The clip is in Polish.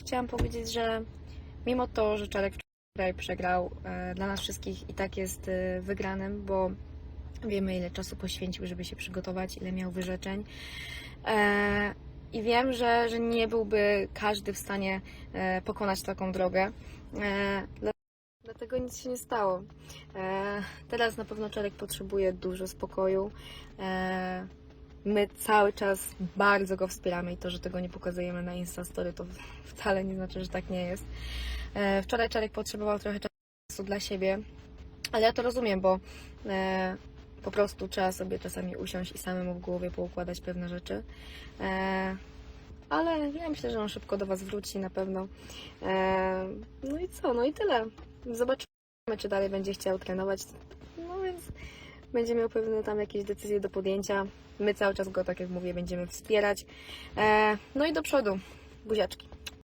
chciałam powiedzieć, że mimo to, że Czarek wczoraj przegrał, e, dla nas wszystkich i tak jest e, wygranym, bo wiemy ile czasu poświęcił, żeby się przygotować, ile miał wyrzeczeń. E, I wiem, że, że nie byłby każdy w stanie pokonać taką drogę. Dla- Dlatego nic się nie stało. Teraz na pewno Czarek potrzebuje dużo spokoju. My cały czas bardzo go wspieramy i to, że tego nie pokazujemy na Instastory, to wcale nie znaczy, że tak nie jest. E, wczoraj Czarek potrzebował trochę czasu dla siebie, ale ja to rozumiem, bo e, po prostu trzeba sobie czasami usiąść i samemu w głowie poukładać pewne rzeczy. E, ale ja myślę, że on szybko do Was wróci na pewno. No i co? No i tyle. Zobaczymy, czy dalej będzie chciał trenować. No więc będzie miał pewne tam jakieś decyzje do podjęcia. My cały czas go, tak jak mówię, będziemy wspierać. E, no i do przodu. Buziaczki.